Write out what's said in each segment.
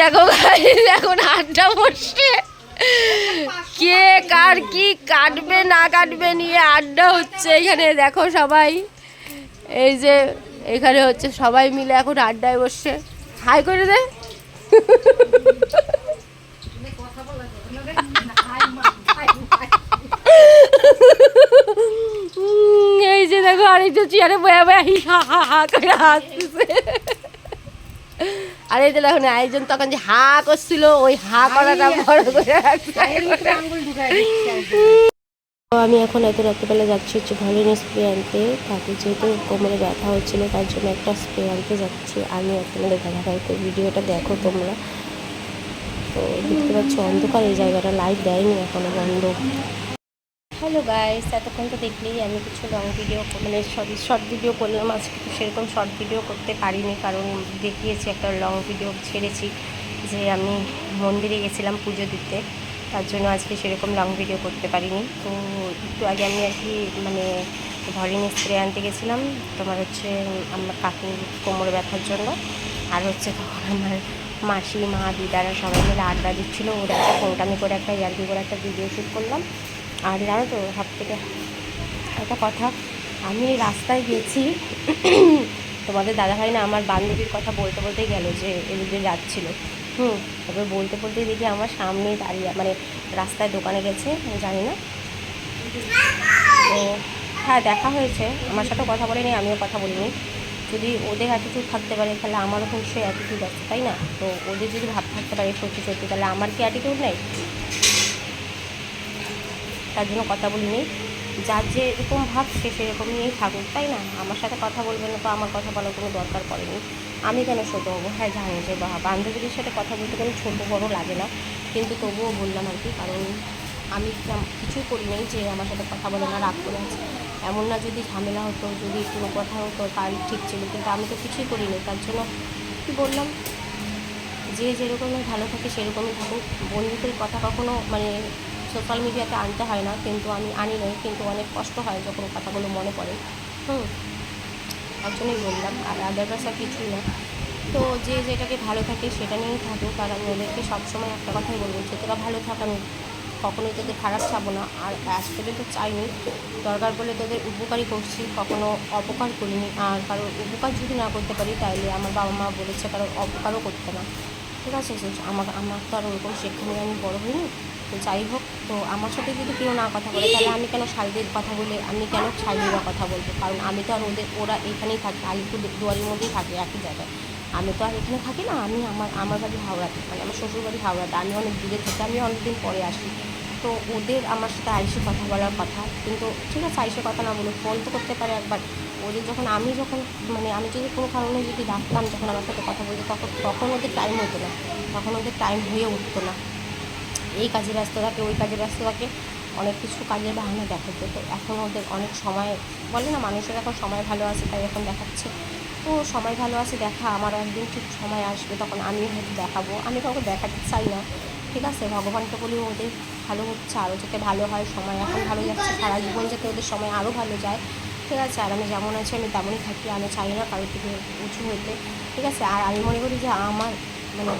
দেখো এখন আড্ডা বসছে। কে কার কি কাটবে না কাটবে নিয়ে আড্ডা হচ্ছে এখানে, দেখো সবাই। এই যে এখানে হচ্ছে সবাই মিলে এখন আড্ডায় বসছে। হাই করে দে। এই যে দেখো আরেকজন চেয়ারে বয়া বয়া হা হা হা করে হাসতেছে। আর এই যে দেখো না, তখন যে হা করছিল ওই হা করাটা বড় করে আমি এখন এত রাত্রিবেলা যাচ্ছি হচ্ছে ভলিন স্প্রে আনতে। তাকে যেহেতু কোমরে ব্যথা হচ্ছিল তার জন্য একটা স্প্রে আনতে যাচ্ছি। আমি ভাই তো ভিডিওটা দেখো তোমরা। তো দেখতে পাচ্ছ অন্ধকার এই জায়গাটা লাইট দেয়নি এখনও বন্ধ। হ্যালো গাইস এতক্ষণ তো দেখলেই আমি কিছু লং ভিডিও মানে সরি শর্ট ভিডিও করলাম। আজকে সেরকম শর্ট ভিডিও করতে পারিনি, কারণ দেখিয়েছি একটা লং ভিডিও ছেড়েছি যে আমি মন্দিরে গেছিলাম পুজো দিতে। তার জন্য আজকে সেরকম লং ভিডিও করতে পারিনি। তো একটু আগে আমি আর কি মানে ভলিন স্প্রে আনতে গেছিলাম। তোমার হচ্ছে আমার কাকুর কোমর ব্যথার জন্য। আর হচ্ছে তখন আমার মাসি, মা, দিদারা সবাই মিলে আড্ডা দিচ্ছিল। ওরা একটা ফোনটামি করে একটা, ইয়ার্কি করে একটা ভিডিও শ্যুট করলাম। আর জানো তো, সব থেকে একটা কথা, আমি রাস্তায় গেছি, তোমাদের দাদাভাই না আমার বান্ধবীর কথা বলতে বলতেই গেল যে এদিকে যাচ্ছিল। হুম, তারপর বলতে বলতেই দেখি আমার সামনে দাঁড়িয়ে মানে রাস্তায় দোকানে গেছে জানি না। তো হ্যাঁ দেখা হয়েছে, আমার সাথে কথা বলেনি, আমিও কথা বলিনি। যদি ওদের অ্যাটিটিউড থাকতে পারে, তাহলে আমারও তো নিশ্চয়ই অ্যাটিটিউড আছে, তাই না? তো ওদের যদি ভাব থাকতে পারে সত্যি সত্যি, তাহলে আমার কি অ্যাটিটিউড নেই? তার জন্য কথা বলি বলিনি যার যেরকম ভাব, সে সেরকম নিয়েই থাকুক, তাই না? আমার সাথে কথা বলবে না তো আমার কথা বলার কোনো দরকার পড়েনি। আমি কেন ছোটো হব? হ্যাঁ জানি যে বা বান্ধবীদের সাথে কথা বলতে কোনো ছোটো বড়ো লাগে না। কিন্তু তবুও বললাম আর কি, কারণ আমি কিছুই করি নেই যে আমার সাথে কথা বলে না, রাগ করে আছে। এমন না যদি ঝামেলা হতো, যদি কোনো কথা হতো তার ঠিক ছিল। কিন্তু আমি তো কিছুই করি করিনি তার জন্য কী বললাম? যে যেরকমই ভালো থাকে, সেরকমই থাকুক। বন্ধুদের কথা কখনো মানে সোশ্যাল মিডিয়াতে আনতে হয় না, কিন্তু আমি আনি নাই, কিন্তু অনেক কষ্ট হয় যখন কথাগুলো মনে পড়ে। হুম, তার জন্যই বললাম, আর আদারওয়াইজ আর কিছুই না। তো যে যেটাকে ভালো থাকে সেটা নিয়েই থাকুক, আর আমি ওদেরকে সবসময় একটা কথাই বলব, যে তোরা ভালো থাক, আমি কখনোই তোদের খারাপ চাবো না। আর আজ পর্যন্ত চাইনি, দরকার বলে তোদের উপকারই করছি, কখনো অপকার করিনি। আর কারোর উপকার যদি না করতে পারি, তাইলে আমার বাবা মা বলেছে কারোর অপকারও করতে না। ঠিক আছে আমার আমার তো আর ওরকম সেখানে আমি বড় হইনি। তো যাই হোক, তো আমার সাথে যদি কেউ না কথা বলে, তাহলে আমি কেন শালদের কথা বলে, আমি কেন শালদিরা কথা বলব? কারণ আমি তো আর ওদের ওরা এখানেই থাকে আলিপুর দুয়ারের মধ্যেই থাকে একই জায়গায়। আমি তো আর এখানে থাকি না, আমি আমার আমার বাড়ি হাওড়াতে মানে আমার শ্বশুর বাড়ি হাওড়াতে আমি অনেক দূরে থেকে, আমি অনেকদিন পরে আসি। তো ওদের আমার সাথে আইসে কথা বলার কথা, কিন্তু ঠিক আছে, আইসে কথা না বলে ফোন তো করতে পারে একবার। ওদের যখন আমি যখন মানে আমি যদি কোনো কারণে যদি ডাকতাম, যখন আমার সাথে কথা বলতে, তখন তখন ওদের টাইম হতো না। তখন ওদের টাইম হয়ে উঠতো না। এই কাজে ব্যস্ত থাকে, ওই কাজে ব্যস্ত থাকে, অনেক কিছু কাজের বাহানা দেখাতো। তো এখন ওদের অনেক সময়, বলে না, মানুষের এখন সময় ভালো আছে, তাই এখন দেখাচ্ছে। তো সময় ভালো আছে, দেখা, আমার একদিন ঠিক সময় আসবে, তখন আমিও হয়তো দেখাবো। আমি কাউকে দেখাতে চাই না। ঠিক আছে, ভগবানকে বলি ওদের ভালো হচ্ছে আরও যাতে ভালো হয়, সময় এখন ভালো যাচ্ছে, সারা জীবন যাতে ওদের সময় আরও ভালো যায়। ঠিক আছে, আর আমি যেমন আছি, আমি তেমনই থাকি, আমি চাই না কারোর থেকে উঁচু হইতে, ঠিক আছে? আর আমি মনে করি যে আমার মানে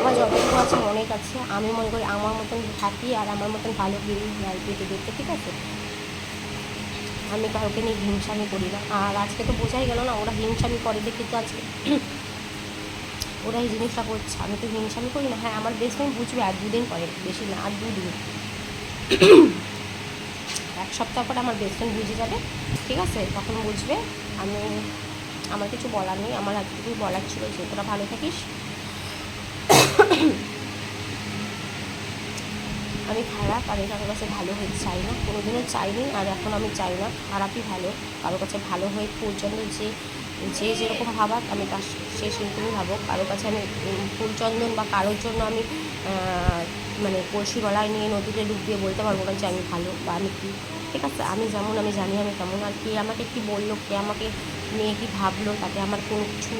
আমার যতটুকু আছে, অনেক আছে, আমি মনে করি আমার মতন থাকি, আর আমার মতন ভালো ভিউ আর পৃথিবীতে ঠিক আছে? আমি কাউকে নিয়ে হিংসামি করি না। আর আজকে তো বোঝাই গেল না, ওরা হিংসামি করে দেখি তো আজকে। ওরা এই জিনিসটা করছে, আমি তো হিংসামি করি না। হ্যাঁ আমার বেস্ট ফ্রেন্ড বুঝবে, আর দুদিন পরে, বেশি না, আর দুদিন। এক সপ্তাহ পরে আমার ফ্রেন্ড বুঝে যাবে, ঠিক আছে? তখন বুঝবে আমি, আমার কিছু বলার নেই, আমার এতটুকুই বলার ছিল যে তোরা ভালো থাকিস। আমি খারাপ আর কারোর কাছে ভালো হয়ে চাই না, কোনোদিনও চাইনি আর এখন আমি চাই না, খারাপই ভালো। কারোর কাছে ভালো হয়ে পর্যন্ত যে যে যেরকম ভাবাক, আমি তার সে সেরকমই ভাবো কারোর কাছে আমি ফুলচন্দন বা কারোর জন্য আমি মানে কলসি গলায় নিয়ে নদীতে ডুব দিয়ে বলতে পারব না যে আমি ভালো বা আমি কী। ঠিক আছে, আমি যেমন আমি জানি আমি কেমন আর কে আমাকে কী বলল, কে আমাকে নিয়ে কী ভাবলো, তাতে আমার কোনো কিছু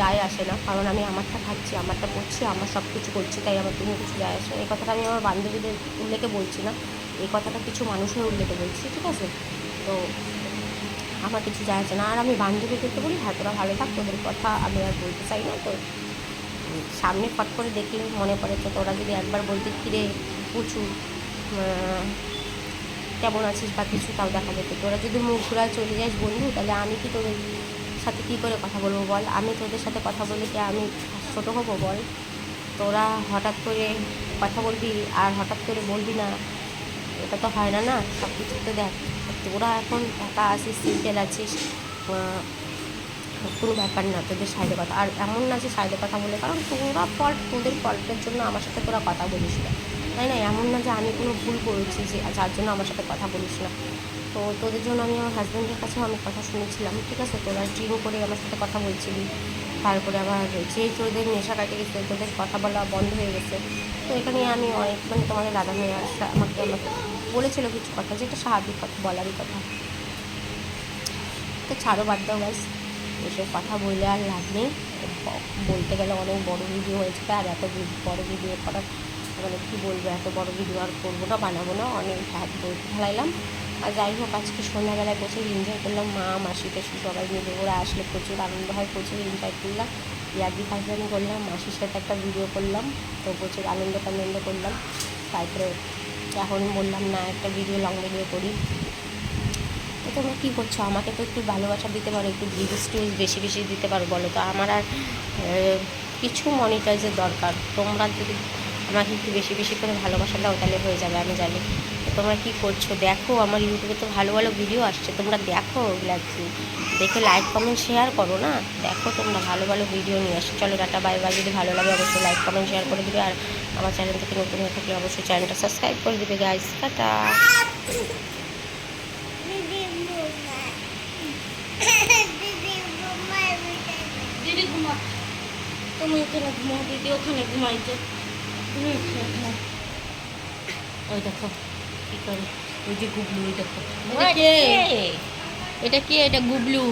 যায় আসে না। কারণ আমি আমারটা খাচ্ছি আমারটা করছি, আমার সব কিছু করছি, তাই আমার কোনো কিছু যায় আসে না। এই কথাটা আমি আমার বান্ধবীদের উল্লেখে বলছি না। এই কথাটা কিছু মানুষের উল্লেখে বলছি, ঠিক আছে? তো আমার কিছু যায় আসে না। আর আমি বান্ধবীদেরকে বলি হ্যাঁ তোরা ভালো থাক, তোদের কথা আমি আর বলতে চাই না, তো সামনে ফট করে দেখলে মনে পড়ে তো তোরা যদি একবার বলতে, কিরে, উঁচু কেমন আছিস বা কিছু? তাও দেখা যেত। তোরা যদি মুখ ঘুরায় চলে যাস বন্ধু, তাহলে আমি কি তোদের সাথে কী করে কথা বলব বল? আমি তোদের সাথে কথা বলে কি আমি ছোটো হব বল? তোরা হঠাৎ করে কথা বলবি আর হঠাৎ করে বলবি না, এটা তো হয় না না? সব কিছু তো দেখ, তোরা এখন একা আছিস সিম্পল আছিস কোনো ব্যাপার না, তোদের সাইডে কথা। আর এমন না যে সাইডে কথা বলে, কারণ তোরা ফল্ট তোদের ফল্টের জন্য আমার সাথে তোরা কথা বলিস না। তাই না? এমন না যে আমি কোনো ভুল করেছি যে যার জন্য আমার সাথে কথা বলিস না। তো তোদের জন্য আমি আমার হাজব্যান্ডের কাছেও আমি কথা শুনেছিলাম, ঠিক আছে? তোরা ড্রিম করে আমার সাথে কথা বলছিলি। তারপরে আবার যে তোদের নেশা কাটে গেছে, তোদের কথা বলা বন্ধ হয়ে গেছে। তো এখানে আমি অনেক মানে তোমাদের দাদা আসা- আমাকে আমাকে বলেছিল কিছু কথা, যেটা স্বাভাবিক কথা, বলারই কথা। তো ছাড়ো বাদ দাও গাইস এসব কথা বললে আর লাভ নেই। বলতে গেলে অনেক বড় ভিডিও হয়েছে আর এত বড় ভিডিও করার মানে কী বলব, এত বড় ভিডিও আর করব না, বানাবো না, অনেক ভাত বলতে ফেলাইলাম। আর যাই হোক, আজকে সন্ধ্যাবেলায় প্রচুর এনজয় করলাম, মা মাসি টাসি সবাই মিলে ওরা আসলে প্রচুর আনন্দ হয়, প্রচুর এনজয় করলাম। ইয়াদি ফাজলামি করলাম, মাসির সাথে একটা ভিডিও করলাম, তো প্রচুর আনন্দ টানন্দ করলাম। তারপরে এখন বললাম, না, একটা ভিডিও লং ভিডিও করি। তোমরা কী করছ? আমাকে তো একটু ভালোবাসা দিতে পারো, একটু ভিউজ টিউজ বেশি বেশি দিতে পারো, বলো তো। আমার আর কিছু মনিটাইজের দরকার। তোমরা যদি আমাকে একটু বেশি বেশি করে ভালোবাসা দাও, তাহলে হয়ে যাবে, আমি জানি। তোমরা কী করছ? দেখো, আমার ইউটিউবে তো ভালো ভালো ভিডিও আসছে। তোমরা দেখো ওগুলো দেখে লাইক কমেন্ট শেয়ার করো না? দেখো তোমরা ভালো ভালো ভিডিও নিয়ে আসো। চলো, টাটা বাই বাই যদি ভালো লাগে, অবশ্যই লাইক কমেন্ট শেয়ার করে দিবে। আর আমার চ্যানেল থেকে নতুন হয়ে থাকলে অবশ্যই চ্যানেলটা সাবস্ক্রাইব করে দেবে গাইস টাটা দিদি ঘুমা তুমি এখানে ঘুমাও দিদি ওখানে ঘুমাইছে তুমি এখানে ঘুমাও। ওই দেখো কী করে? ওই যে গুবলু ওই দেখো। এটা কে? এটা গুবলু।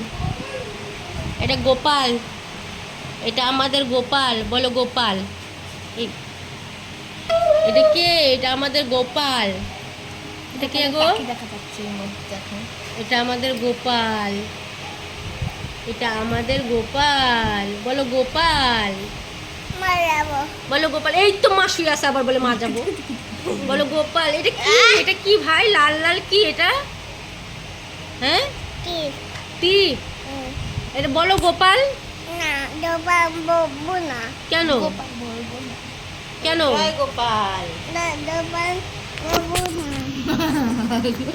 এটা গোপাল। এটা আমাদের গোপাল। বলো গোপাল। এই এটা কে? এটা আমাদের গোপাল। এটা কে গো? দেখো এটা আমাদের গোপাল। এটা আমাদের গোপাল। বলো গোপাল। বলো গোপাল এই তো মা শুয়ে আছে আবার বলে মা যাব। বলো গোপাল এটা কি? এটা কি ভাই? লাল লাল কি এটা? হ্যাঁ? টিপ এটা বলো গোপাল। কেন? গোপাল না। কেন? গোপাল।